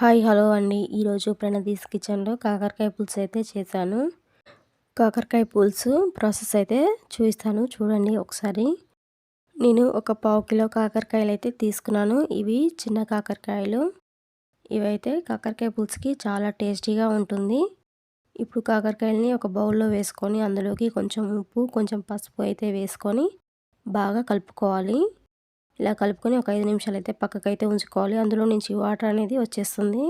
Hi hello అండి. ఈరోజు ప్రణదీస్ కిచెన్లో కాకరకాయ పులుసు అయితే చేశాను. కాకరకాయ పులుసు ప్రాసెస్ అయితే చూపిస్తాను. చూడండి ఒకసారి. నేను ఒక పావు కిలో కాకరకాయలు అయితే తీసుకున్నాను. ఇవి చిన్న కాకరకాయలు. ఇవైతే కాకరకాయ పులుసుకి చాలా టేస్టీగా ఉంటుంది. ఇప్పుడు కాకరకాయలని ఒక బౌల్లో వేసుకొని అందులోకి కొంచెం ఉప్పు కొంచెం పసుపు అయితే వేసుకొని బాగా కలుపుకోవాలి. ఇలా కలుపుకొని ఒక ఐదు నిమిషాలు అయితే పక్కకైతే ఉంచుకోవాలి. అందులో నుంచి వాటర్ అనేది వచ్చేస్తుంది.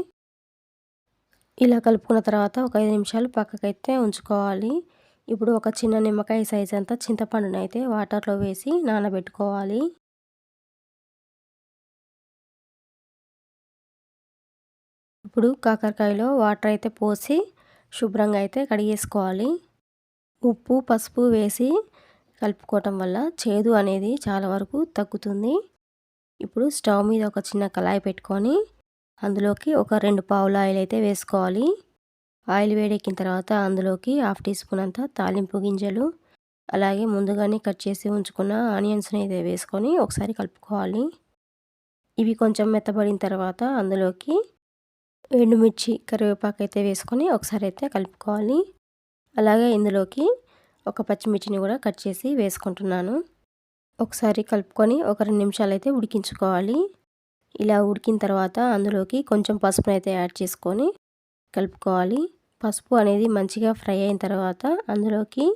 ఇలా కలుపుకున్న తర్వాత ఒక ఐదు నిమిషాలు పక్కకైతే ఉంచుకోవాలి. ఇప్పుడు ఒక చిన్న నిమ్మకాయ సైజ్ అంతా చింతపండును అయితే వాటర్లో వేసి నానబెట్టుకోవాలి. ఇప్పుడు కాకరకాయలో వాటర్ అయితే పోసి శుభ్రంగా అయితే కడిగేసుకోవాలి. ఉప్పు పసుపు వేసి కలుపుకోవటం వల్ల చేదు అనేది చాలా వరకు తగ్గుతుంది. ఇప్పుడు స్టవ్ మీద ఒక చిన్న కళాయి పెట్టుకొని అందులోకి ఒక రెండు పావుల ఆయిల్ అయితే వేసుకోవాలి. ఆయిల్ వేడెక్కిన తర్వాత అందులోకి హాఫ్ టీ స్పూన్ అంతా తాలింపు గింజలు అలాగే ముందుగానే కట్ చేసి ఉంచుకున్న ఆనియన్స్ని అయితే వేసుకొని ఒకసారి కలుపుకోవాలి. ఇవి కొంచెం మెత్తబడిన తర్వాత అందులోకి ఎండుమిర్చి కరివేపాకు అయితే వేసుకొని ఒకసారి అయితే కలుపుకోవాలి. అలాగే ఇందులోకి ఒక పచ్చిమిర్చిని కూడా కట్ చేసి వేసుకుంటున్నాను. ఒకసారి కలుపుకొని ఒక రెండు నిమిషాలు అయితే ఉడికించుకోవాలి. ఇలా ఉడికిన తర్వాత అందులోకి కొంచెం పసుపును అయితే యాడ్ చేసుకొని కలుపుకోవాలి. పసుపు అనేది మంచిగా ఫ్రై అయిన తర్వాత అందులోకి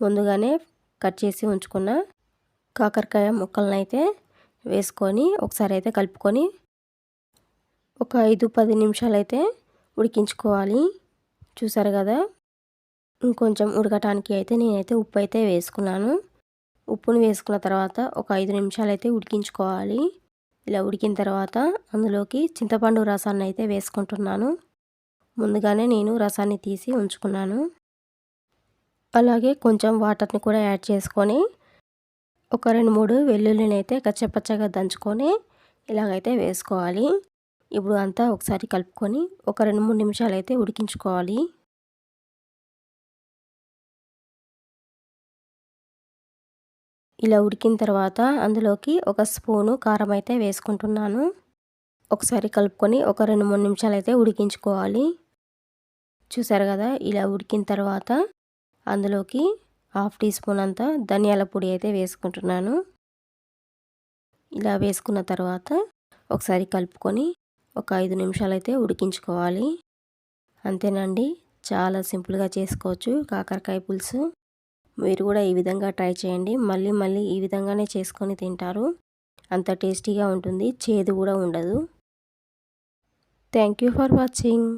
ముందుగానే కట్ చేసి ఉంచుకున్న కాకరకాయ ముక్కలను అయితే వేసుకొని ఒకసారి అయితే కలుపుకొని ఒక ఐదు పది నిమిషాలు అయితే ఉడికించుకోవాలి. చూసారు కదా? ఇంకొంచెం ఉడకటానికి అయితే నేనైతే ఉప్పు అయితే వేసుకున్నాను. ఉప్పుని వేసుకున్న తర్వాత ఒక ఐదు నిమిషాలు అయితే ఉడికించుకోవాలి. ఇలా ఉడికిన తర్వాత అందులోకి చింతపండు రసాన్ని అయితే వేసుకుంటున్నాను. ముందుగానే నేను రసాన్ని తీసి ఉంచుకున్నాను. అలాగే కొంచెం వాటర్ని కూడా యాడ్ చేసుకొని ఒక రెండు మూడు వెల్లుల్లిని అయితే కచ్చపచ్చగా దంచుకొని ఇలాగైతే వేసుకోవాలి. ఇప్పుడు అంతా ఒకసారి కలుపుకొని ఒక రెండు మూడు నిమిషాలు అయితే ఉడికించుకోవాలి. ఇలా ఉడికిన తర్వాత అందులోకి ఒక స్పూను కారం అయితే వేసుకుంటున్నాను. ఒకసారి కలుపుకొని ఒక రెండు మూడు నిమిషాలు అయితే ఉడికించుకోవాలి. చూసారు కదా ఇలా ఉడికిన తర్వాత అందులోకి హాఫ్ టీ స్పూన్ అంతా ధనియాల పొడి అయితే వేసుకుంటున్నాను. ఇలా వేసుకున్న తర్వాత ఒకసారి కలుపుకొని ఒక ఐదు నిమిషాలు అయితే ఉడికించుకోవాలి. అంతేనండి చాలా సింపుల్గా చేసుకోవచ్చు కాకరకాయ పులుసు. మీరు కూడా ఈ విధంగా ట్రై చేయండి. మళ్ళీ మళ్ళీ ఈ విధంగానే చేసుకొని తింటారు. అంత టేస్టీగా ఉంటుంది. చేదు కూడా ఉండదు. Thank you for watching.